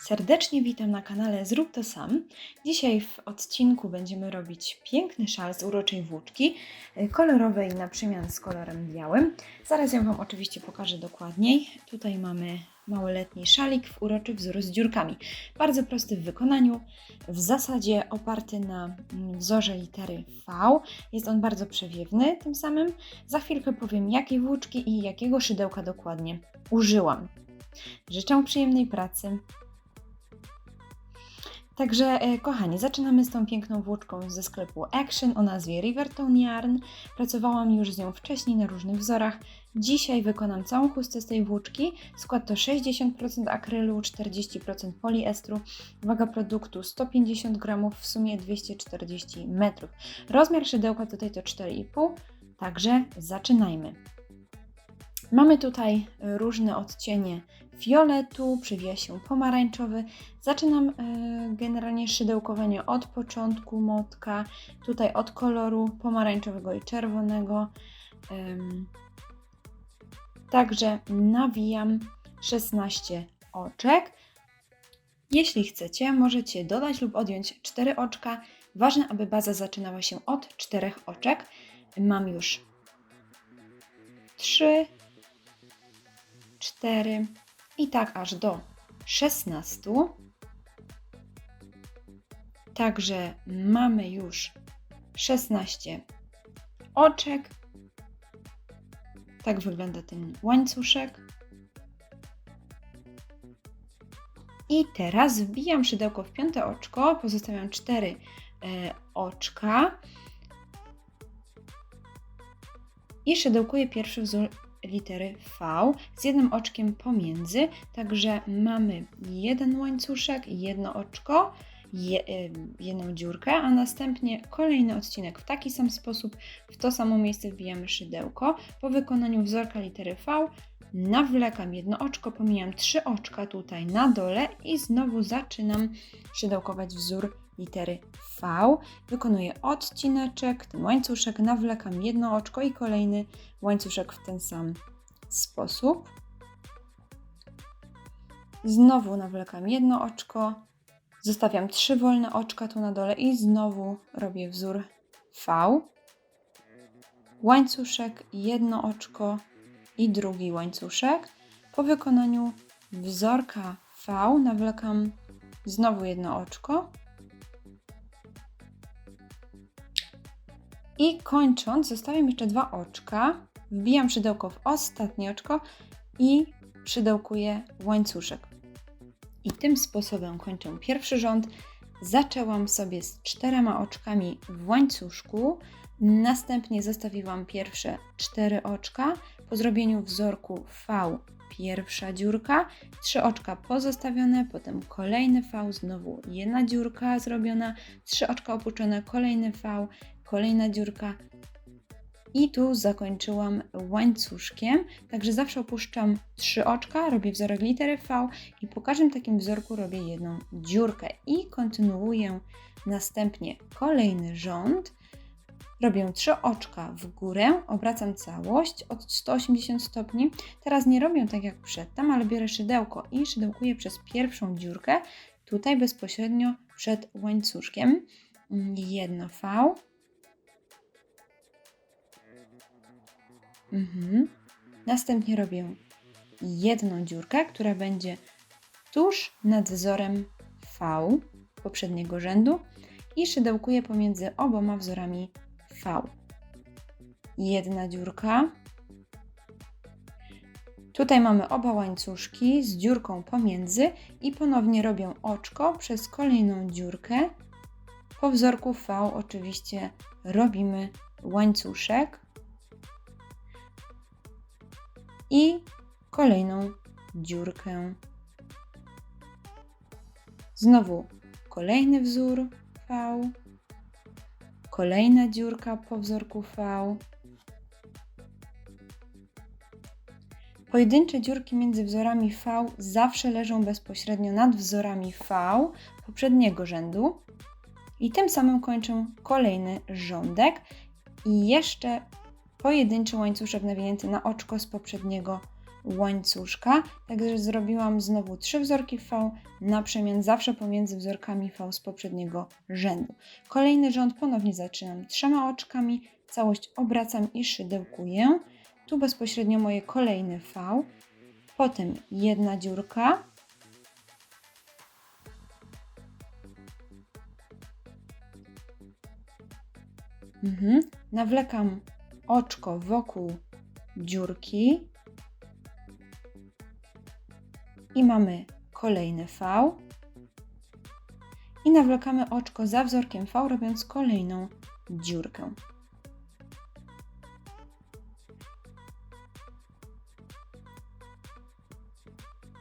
Serdecznie witam na kanale Zrób to sam. Dzisiaj w odcinku będziemy robić piękny szal z uroczej włóczki, y, kolorowej na przemian z kolorem białym. Zaraz ją Wam oczywiście pokażę dokładniej. Tutaj mamy małoletni szalik w uroczy wzór z dziurkami. Bardzo prosty w wykonaniu, w zasadzie oparty na mm, wzorze litery V. Jest on bardzo przewiewny tym samym. Za chwilkę powiem jakiej włóczki i jakiego szydełka dokładnie użyłam. Życzę przyjemnej pracy. Także, e, kochani, zaczynamy z tą piękną włóczką ze sklepu Action o nazwie Rivertone Yarn. Pracowałam już z nią wcześniej na różnych wzorach. Dzisiaj wykonam całą chustę z tej włóczki. Skład to 60% akrylu, 40% poliestru. Waga produktu 150 gramów, w sumie 240 metrów. Rozmiar szydełka tutaj to 4,5, także zaczynajmy. Mamy tutaj różne odcienie fioletu, przywija się pomarańczowy. Zaczynam e, generalnie szydełkowanie od początku motka, tutaj od koloru pomarańczowego i czerwonego. Także nawijam 16 oczek. Jeśli chcecie, możecie dodać lub odjąć 4 oczka. Ważne, aby baza zaczynała się od 4 oczek. Mam już 3, 4 i tak aż do 16. Także mamy już 16 oczek. Tak wygląda ten łańcuszek. I teraz wbijam szydełko w piąte oczko, pozostawiam 4 e, oczka i szydełkuję pierwszy wzór litery V z jednym oczkiem pomiędzy. Także mamy jeden łańcuszek, jedno oczko, je, y, jedną dziurkę, a następnie kolejny odcinek w taki sam sposób. W to samo miejsce wbijamy szydełko. Po wykonaniu wzorka litery V nawlekam jedno oczko, pomijam trzy oczka tutaj na dole i znowu zaczynam szydełkować wzór litery V. Wykonuję odcineczek, ten łańcuszek, nawlekam jedno oczko i kolejny łańcuszek w ten sam sposób. Znowu nawlekam jedno oczko, zostawiam trzy wolne oczka tu na dole i znowu robię wzór V. Łańcuszek, jedno oczko i drugi łańcuszek. Po wykonaniu wzorka V nawlekam znowu jedno oczko I kończąc, zostawiam jeszcze dwa oczka. Wbijam szydełko w ostatnie oczko i szydełkuję łańcuszek. I tym sposobem kończę pierwszy rząd. Zaczęłam sobie z czterema oczkami w łańcuszku. Następnie zostawiłam pierwsze cztery oczka. Po zrobieniu wzorku V pierwsza dziurka, trzy oczka pozostawione, potem kolejny V, znowu jedna dziurka zrobiona, trzy oczka opuszczone, kolejny V, kolejna dziurka. I tu zakończyłam łańcuszkiem, także zawsze opuszczam trzy oczka, robię wzorek litery V i po każdym takim wzorku robię jedną dziurkę i kontynuuję następnie kolejny rząd. Robię trzy oczka w górę, obracam całość od 180 stopni. Teraz nie robię tak jak przedtem, ale biorę szydełko i szydełkuję przez pierwszą dziurkę, tutaj bezpośrednio przed łańcuszkiem. Jedno V, Mhm. Następnie robię jedną dziurkę, która będzie tuż nad wzorem V poprzedniego rzędu i szydełkuję pomiędzy oboma wzorami V. Jedna dziurka. Tutaj mamy oba łańcuszki z dziurką pomiędzy i ponownie robię oczko przez kolejną dziurkę. Po wzorku V oczywiście robimy łańcuszek i kolejną dziurkę. Znowu kolejny wzór V, kolejna dziurka po wzorku V. Pojedyncze dziurki między wzorami V zawsze leżą bezpośrednio nad wzorami V poprzedniego rzędu i tym samym kończę kolejny rządek i jeszcze pojedynczy łańcuszek nawinięty na oczko z poprzedniego łańcuszka. Także zrobiłam znowu trzy wzorki V na przemian zawsze pomiędzy wzorkami V z poprzedniego rzędu. Kolejny rząd ponownie zaczynam trzema oczkami, całość obracam i szydełkuję. Tu bezpośrednio moje kolejne V, potem jedna dziurka, Mhm. Nawlekam oczko wokół dziurki i mamy kolejne V. I nawlekamy oczko za wzorkiem V, robiąc kolejną dziurkę.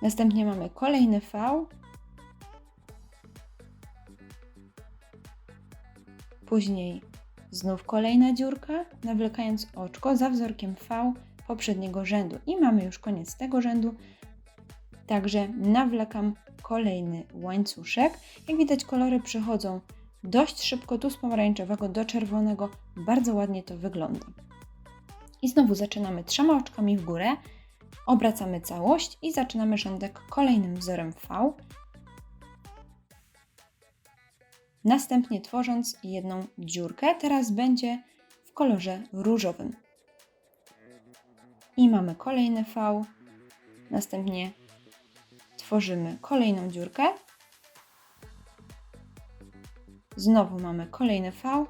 Następnie mamy kolejny V. Później znów kolejna dziurka, nawlekając oczko za wzorkiem V poprzedniego rzędu. I mamy już koniec tego rzędu. Także nawlekam kolejny łańcuszek. Jak widać, kolory przechodzą dość szybko, tu z pomarańczowego do czerwonego. Bardzo ładnie to wygląda. I znowu zaczynamy trzema oczkami w górę, obracamy całość i zaczynamy rządek kolejnym wzorem V. Następnie tworząc jedną dziurkę, teraz będzie w kolorze różowym. I mamy kolejne V. Następnie tworzymy kolejną dziurkę. Znowu mamy kolejny V.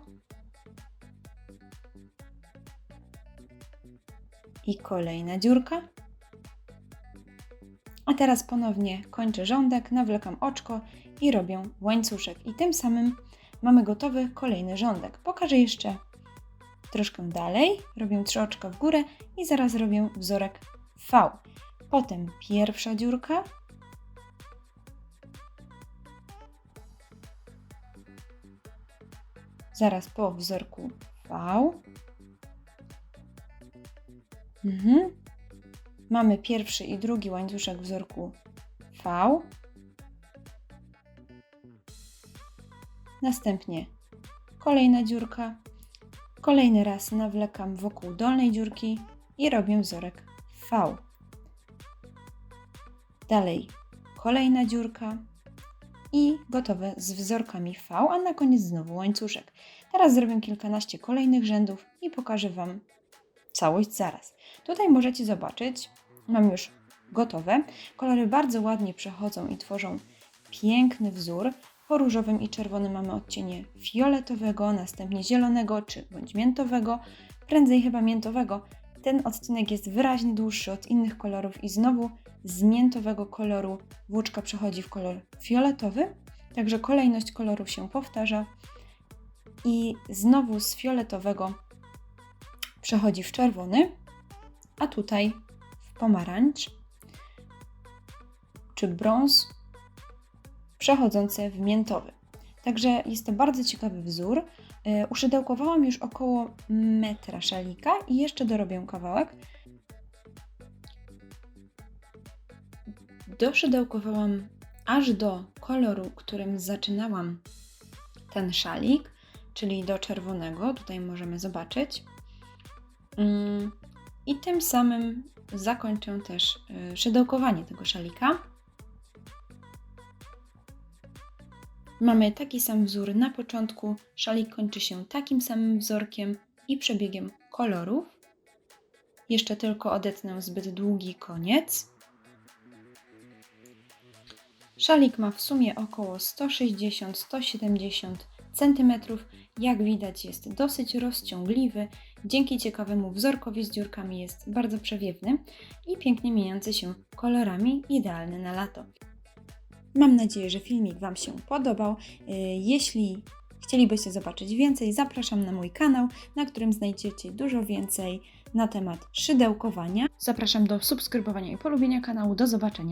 I kolejna dziurka. A teraz ponownie kończę rządek, nawlekam oczko i robię łańcuszek. I tym samym mamy gotowy kolejny rządek. Pokażę jeszcze troszkę dalej. Robię trzy oczka w górę i zaraz robię wzorek V. Potem pierwsza dziurka. Zaraz po wzorku V. Mhm. Mamy pierwszy i drugi łańcuszek wzorku V. Następnie kolejna dziurka. Kolejny raz nawlekam wokół dolnej dziurki i robię wzorek V. Dalej kolejna dziurka i gotowe z wzorkami V, a na koniec znowu łańcuszek. Teraz zrobię kilkanaście kolejnych rzędów i pokażę Wam całość zaraz. Tutaj możecie zobaczyć, mam już gotowe. Kolory bardzo ładnie przechodzą i tworzą piękny wzór. Po różowym i czerwonym mamy odcienie fioletowego, następnie zielonego czy bądź miętowego, prędzej chyba miętowego. Ten odcinek jest wyraźnie dłuższy od innych kolorów i znowu z miętowego koloru włóczka przechodzi w kolor fioletowy, także kolejność kolorów się powtarza i znowu z fioletowego przechodzi w czerwony, a tutaj w pomarańcz czy brąz przechodzące w miętowy. Także jest to bardzo ciekawy wzór. Yy, Uszydełkowałam już około metra szalika i jeszcze dorobię kawałek. Doszydełkowałam aż do koloru, którym zaczynałam ten szalik, czyli do czerwonego. Tutaj możemy zobaczyć. Mm, I tym samym zakończę też y, szydełkowanie tego szalika. Mamy taki sam wzór na początku, szalik kończy się takim samym wzorkiem i przebiegiem kolorów. Jeszcze tylko odetnę zbyt długi koniec. Szalik ma w sumie około 160-170 cm. Jak widać jest dosyć rozciągliwy, dzięki ciekawemu wzorkowi z dziurkami jest bardzo przewiewny i pięknie mieniący się kolorami, idealny na lato. Mam nadzieję, że filmik Wam się podobał. Yy, Jeśli chcielibyście zobaczyć więcej, zapraszam na mój kanał, na którym znajdziecie dużo więcej na temat szydełkowania. Zapraszam do subskrybowania i polubienia kanału. Do zobaczenia.